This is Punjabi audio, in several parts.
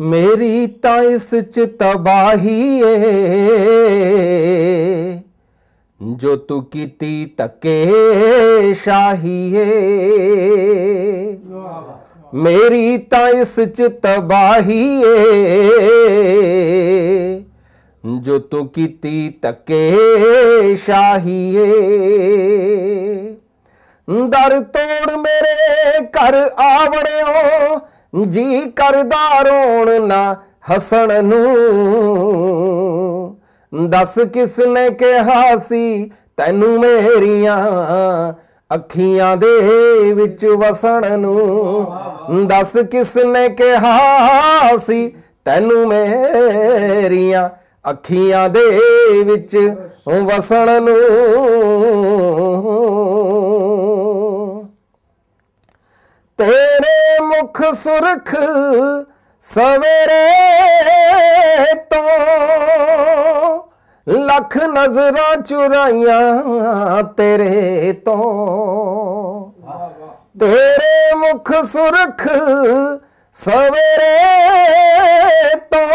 ਮੇਰੀ ਤਾਂ ਇਸ ਚ ਤਬਾਹੀ ਏ। ਜੋ ਤੂੰ ਕੀਤੀ ਤੱਕੇ ਸ਼ਾਹੀ ਏ। ਮੇਰੀ ਤਾਂ ਇਸ ਚ ਤਬਾਹੀ ਏ। ਜੋ ਤੂੰ ਕੀਤੀ ਤੱਕੇ ਸ਼ਾਹੀ ਏ। ਦਰ ਤੋੜ ਮੇਰੇ ਘਰ ਆਵੜਿਓ। ਜੀ ਕਰਦਾ ਰੋਣ ਨਾ ਹਸਣ ਨੂੰ। ਦੱਸ ਕਿਸ ਨੇ ਕਿਹਾ ਸੀ, ਤੈਨੂੰ ਮੇਰੀਆਂ ਅੱਖੀਆਂ ਦੇ ਵਿੱਚ ਵਸਣ ਨੂੰ। ਦੱਸ ਕਿਸ ਨੇ ਕਿਹਾ ਸੀ, ਤੈਨੂੰ ਮੇਰੀਆਂ ਅੱਖੀਆਂ ਦੇ ਵਿੱਚ ਵਸਣ ਨੂੰ। ਮੁਖ ਸੁਰਖ ਸਵੇਰੇ ਤੋਂ ਲੱਖ ਨਜ਼ਰਾਂ ਚੁਰਾਈਆਂ ਤੇਰੇ ਤੋਂ। ਤੇਰੇ ਮੁਖ ਸੁਰਖ ਸਵੇਰੇ ਤੋਂ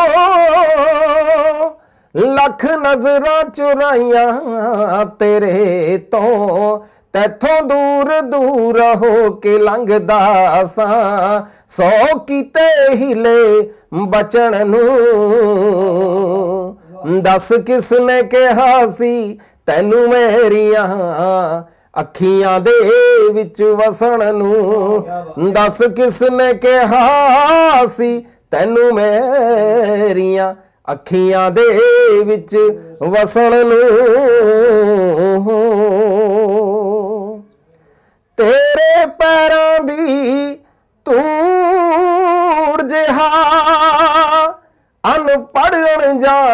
ਲੱਖ ਨਜ਼ਰਾਂ ਚੁਰਾਈਆਂ ਤੇਰੇ ਤੋਂ। ਤੈਥੋਂ ਦੂਰ ਦੂਰ ਹੋ ਕੇ ਲੰਘਦਾ ਸਾਂ। ਸੋ ਕੀਤੇ ਹਿਲੇ ਬਚਣ ਨੂੰ। ਦੱਸ ਕਿਸ ਨੇ ਕਿਹਾ ਸੀ, ਤੈਨੂੰ ਮੇਰੀਆਂ ਅੱਖੀਆਂ ਦੇ ਵਿੱਚ ਵਸਣ ਨੂੰ। ਦੱਸ ਕਿਸ ਨੇ ਕਿਹਾ ਸੀ, ਤੈਨੂੰ ਮੇਰੀਆਂ ਅੱਖੀਆਂ ਦੇ ਵਿੱਚ ਵਸਣ ਨੂੰ।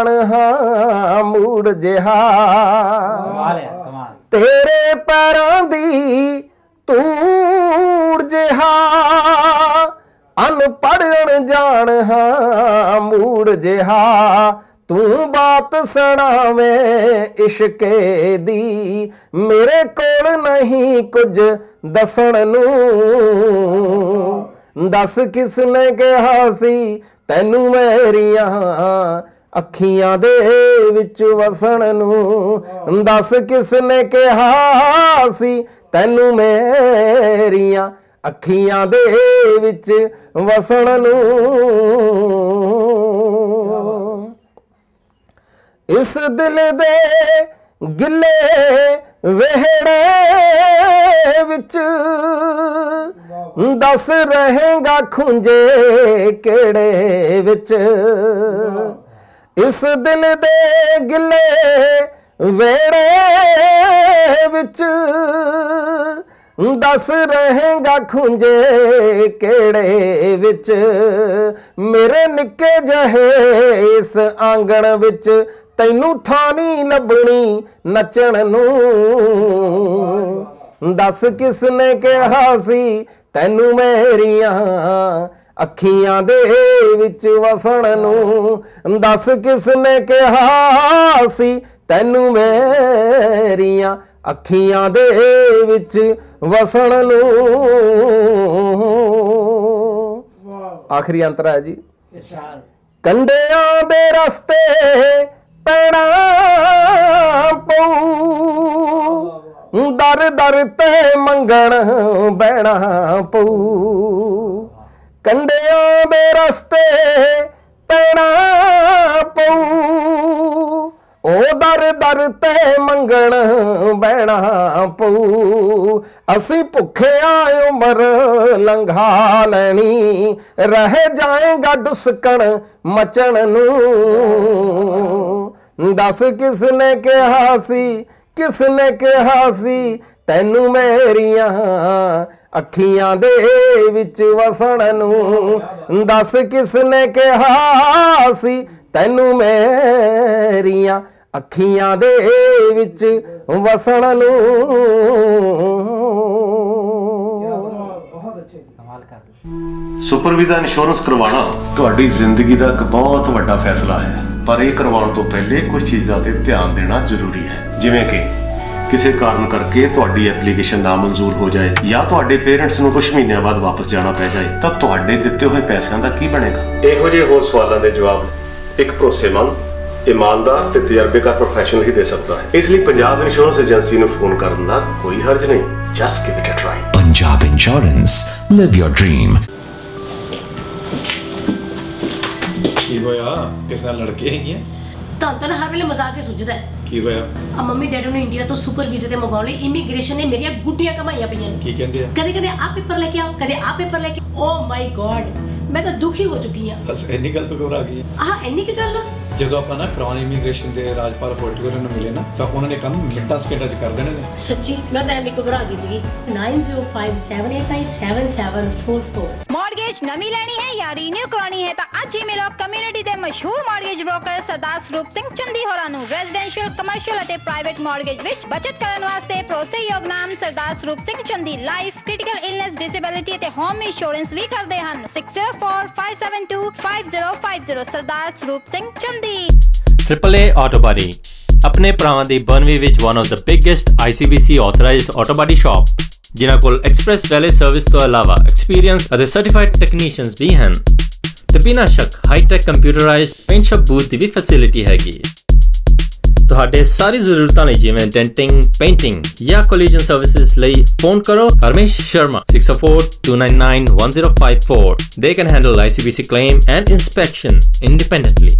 ਅਣਜਾਣ ਹਾਂ ਮੂੜ ਜਿਹਾ। ਕਮਾਲ ਹੈ ਕਮਾਲ। ਤੇਰੇ ਪੈਰਾਂ ਦੀ ਧੂੜ ਜਿਹਾ। ਅਨਪੜ੍ਹ ਅਣਜਾਣ ਹਾਂ ਮੂੜ ਜਿਹਾ। ਤੂੰ ਬਾਤ ਸੁਣਾਵੇਂ ਇਸ਼ਕੇ ਦੀ। ਮੇਰੇ ਕੋਲ ਨਹੀਂ ਕੁਝ ਦੱਸਣ ਨੂੰ। ਦੱਸ ਕਿਸ ਨੇ ਕਿਹਾ ਸੀ? ਤੈਨੂੰ ਮੇਰੀਆਂ ਅੱਖੀਆਂ ਦੇ ਵਿੱਚ ਵਸਣ ਨੂੰ ਦੱਸ ਕਿਸ ਨੇ ਕਿਹਾ ਸੀ? ਤੈਨੂੰ ਮੇਰੀਆਂ ਅੱਖੀਆਂ ਦੇ ਵਿੱਚ ਵਸਣ ਨੂੰ। ਇਸ ਦਿਲ ਦੇ ਗਿੱਲੇ ਵਿਹੜੇ ਵਿੱਚ ਦੱਸ ਰਹੇਗਾ ਖੁੰਝੇ ਕਿਹੜੇ ਵਿੱਚ? ਇਸ ਦਿਲ ਦੇ ਗਿੱਲੇ ਵੇੜੇ ਵਿੱਚ ਦੱਸ ਰਹੇਗਾ ਖੁੰਝੇ ਕਿਹੜੇ ਵਿੱਚ? ਮੇਰੇ ਨਿੱਕੇ ਜਹੇ ਇਸ ਆਂਗਣ ਵਿੱਚ ਤੈਨੂੰ ਥਾਂ ਨਹੀਂ ਲੱਭਣੀ ਨੱਚਣ ਨੂੰ। ਦੱਸ ਕਿਸ ਨੇ ਕਿਹਾ ਸੀ, ਤੈਨੂੰ ਮੇਰੀਆਂ ਅੱਖੀਆਂ ਦੇ ਵਿੱਚ ਵਸਣ ਨੂੰ ਦੱਸ ਕਿਸ ਨੇ ਕਿਹਾ ਸੀ? ਤੈਨੂੰ ਮੇਰੀਆਂ ਅੱਖੀਆਂ ਦੇ ਵਿੱਚ ਵਸਣ ਨੂੰ। ਆਖਰੀ ਅੰਤਰਾ ਹੈ ਜੀ। ਕੰਡਿਆਂ ਦੇ ਰਸਤੇ ਪੈਣਾ ਪਊ। ਦਰ ਦਰ ਤੇ ਮੰਗਣ ਬਹਿਣਾ ਪਊ। ਕੰਡਿਆਂ ਦੇ ਰਸਤੇ ਪੈਣਾ ਪਊ। ਉਹ ਦਰ ਦਰ ਤੇ ਮੰਗਣ ਬਹਿਣਾ ਪਊ। ਅਸੀਂ ਭੁੱਖਿਆ ਉਮਰ ਲੰਘਾ ਲੈਣੀ। ਰਹਿ ਜਾਏਗਾ ਡੁਸਕਣ ਮਚਣ ਨੂੰ। ਦੱਸ ਕਿਸ ਨੇ ਕਿਹਾ ਸੀ ਕਿਸ ਨੇ ਕਿਹਾ ਸੀ, ਤੈਨੂੰ ਮੇਰੀਆਂ ਅੱਖੀਆਂ ਦੇ ਵਿੱਚ ਵਸਣ ਨੂੰ ਦੱਸ ਕਿਸ ਨੇ ਕਿਹਾ ਸੀ? ਤੈਨੂੰ ਮੇਰੀਆਂ ਅੱਖੀਆਂ ਦੇ ਵਿੱਚ ਵਸਣ ਨੂੰ। ਬਹੁਤ ਇੰਸ਼ੋਰੈਂਸ ਕਰਵਾਉਣਾ ਤੁਹਾਡੀ ਜ਼ਿੰਦਗੀ ਦਾ ਇੱਕ ਬਹੁਤ ਵੱਡਾ ਫੈਸਲਾ ਹੈ, ਪਰ ਇਹ ਕਰਵਾਉਣ ਤੋਂ ਪਹਿਲੇ ਕੁਝ ਚੀਜ਼ਾਂ ਤੇ ਧਿਆਨ ਦੇਣਾ ਜ਼ਰੂਰੀ ਹੈ, ਜਿਵੇਂ ਕਿ ਕਿਸੇ ਕਾਰਨ ਕਰਕੇ ਤੁਹਾਡੀ ਐਪਲੀਕੇਸ਼ਨ ਨਾ ਮਨਜ਼ੂਰ ਹੋ ਜਾਏ ਜਾਂ ਤੁਹਾਡੇ ਪੇਰੈਂਟਸ ਨੂੰ ਕੁਝ ਮਹੀਨਿਆਂ ਬਾਅਦ ਵਾਪਸ ਜਾਣਾ ਪੈ ਜਾਏ ਤਾਂ ਤੁਹਾਡੇ ਦਿੱਤੇ ਹੋਏ ਪੈਸਿਆਂ ਦਾ ਕੀ ਬਣੇਗਾ? ਇਹੋ ਜਿਹੇ ਹੋਰ ਸਵਾਲਾਂ ਦੇ ਜਵਾਬ ਇੱਕ ਭਰੋਸੇਮੰਦ ਇਮਾਨਦਾਰ ਤੇ ਤਜਰਬੇਕਾਰ ਪ੍ਰੋਫੈਸ਼ਨਲ ਹੀ ਦੇ ਸਕਦਾ ਹੈ। ਇਸ ਲਈ ਪੰਜਾਬ ਇੰਸ਼ੋਰੈਂਸ ਏਜੰਸੀ ਨੂੰ ਫੋਨ ਕਰਨ ਦਾ ਕੋਈ ਹਰਜ ਨਹੀਂ। Just give it a try Punjab Insurance. Live your dream. ਕੀ ਹੋਇਆ? ਕਿਸ ਨਾਲ ਲੜਕੇ ਹੈਗੀਆਂ? ਤਾਂ ਤਾਂ ਹਰ ਵੇਲੇ ਮਜ਼ਾਕ ਹੀ ਸੁਝਦਾ ਹੈ। ਕੀ ਹੋਇਆ? ਆ ਮੰਮੀ ਡੈਡੀ ਨੂੰ ਇੰਡੀਆ ਤੋਂ ਸੁਪਰ ਵੀਜ਼ੇ ਤੇ ਮੰਗਾਉਣ ਲਈ ਇਮੀਗ੍ਰੇਸ਼ਨ ਨੇ ਮੇਰੀਆਂ ਗੁੱਡੀਆਂ ਕਮਾਈਆਂ ਪਈਆਂ ਨੇ। ਕੀ ਕਹਿੰਦੇ ਆ? ਕਦੇ ਕਦੇ ਆ ਪੇਪਰ ਲੈ ਕੇ ਆਓ ਕਦੇ ਆ ਪੇਪਰ ਲੈ ਕੇ ਓ ਮਾਈ ਗॉड ਮੈਂ ਤਾਂ ਦੁਖੀ ਹੋ ਚੁੱਕੀ ਆ ਬਸ ਇੰਨੀ ਗੱਲ ਤੋਂ ਘਬਰਾ ਗਈ। ਹੈ। ਆਹ ਇੰਨੀ ਕੀ ਗੱਲ? ਆ ਜਦੋਂ ਆਪਾਂ ਨਾ ਕਰਾਉਨ ਇਮੀਗ੍ਰੇਸ਼ਨ ਦੇ ਰਾਜਪਾਲ ਹੋਟਲ ਨੂੰ ਮਿਲੇ ਨਾ ਤਾਂ ਉਹਨਾਂ ਨੇ ਕੰਮ ਮਿੰਟਾਂ ਸਕਿੰਟਾਂ ਚ ਕਰ ਦੇਣੇ ਨੇ। ਸੱਚੀ ਮੈਂ ਤਾਂ ਐਵੇਂ ਘਬਰਾ ਗਈ ਸੀਗੀ। 9057897744 ਮਾਰਗੇਜ ਨਵੀਂ ਲੈਣੀ ਹੈ ਜਾਂ ਰੀਨਿਊ ਕਰਾਉਣੀ ਹੈ ਤਾਂ ਅੱਜ ਹੀ ਮਿਲੋ ਕਮਿਊਨਿਟੀ ਦੇ ਮਸ਼ਹੂਰ ਮਾਰਗੇਜ ਬ੍ਰੋਕਰ ਸਰਦਾਰ ਸਰੂਪ ਸਿੰਘ ਚੰਦੀ ਹੋਰਾਂ ਨੂੰ ਰੈਜ਼ੀਡੈਂਸ਼ੀਅਲ ਕਮਰਸ਼ੀਅਲ ਅਤੇ ਪ੍ਰਾਈਵੇਟ ਮਾਰਗੇਜ ਵਿੱਚ ਬਚਤ ਕਰਨ ਵਾਸਤੇ ਭਰੋਸੇਯੋਗ ਨਾਮ Sardar Sarup Singh Chandi life critical illness disability ਅਤੇ ਹੋਮ ਇੰਸ਼ੋਰੈਂਸ ਵੀ ਕਰਦੇ ਹਨ। 6045725050 ਸਰਦਾਰ Sarup Singh ਚੰਦੀ। AAA Auto Body, ਆਪਣੇ ਭਰਾਵਾਂ ਦੀ ਬਰਨਵੀ ਵਿੱਚ one of the biggest ICBC authorized auto body shop ਜਿਨ੍ਹਾਂ ਕੋਲ ਐਕਸਪ੍ਰੈਸ ਵੈਲੇ ਸਰਵਿਸ ਤੋਂ ਇਲਾਵਾ ਐਕਸਪੀਰੀਅੰਸ ਅਤੇ ਸਰਟੀਫਾਈਡ ਟੈਕਨੀਸ਼ੀਅਨਸ ਵੀ ਹਨ ਤੇ ਬਿਨਾਂ ਸ਼ੱਕ high tech computerised paint shop booth ਦੀ ਵੀ ਫੈਸਿਲਿਟੀ ਹੈਗੀ ਹੈ ਤੁਹਾਡੇ ਸਾਰੀ ਜ਼ਰੂਰਤਾਂ ਲਈ ਜਿਵੇਂ ਡੈਂਟਿੰਗ ਪੇਂਟਿੰਗ ਜਾਂ ਕੋਲੀਜਨ ਸਰਵਿਸਿਜ਼ ਲਈ ਫੋਨ ਕਰੋ Harmesh Sharma 604-299-1054 they can handle ICBC claim and inspection independently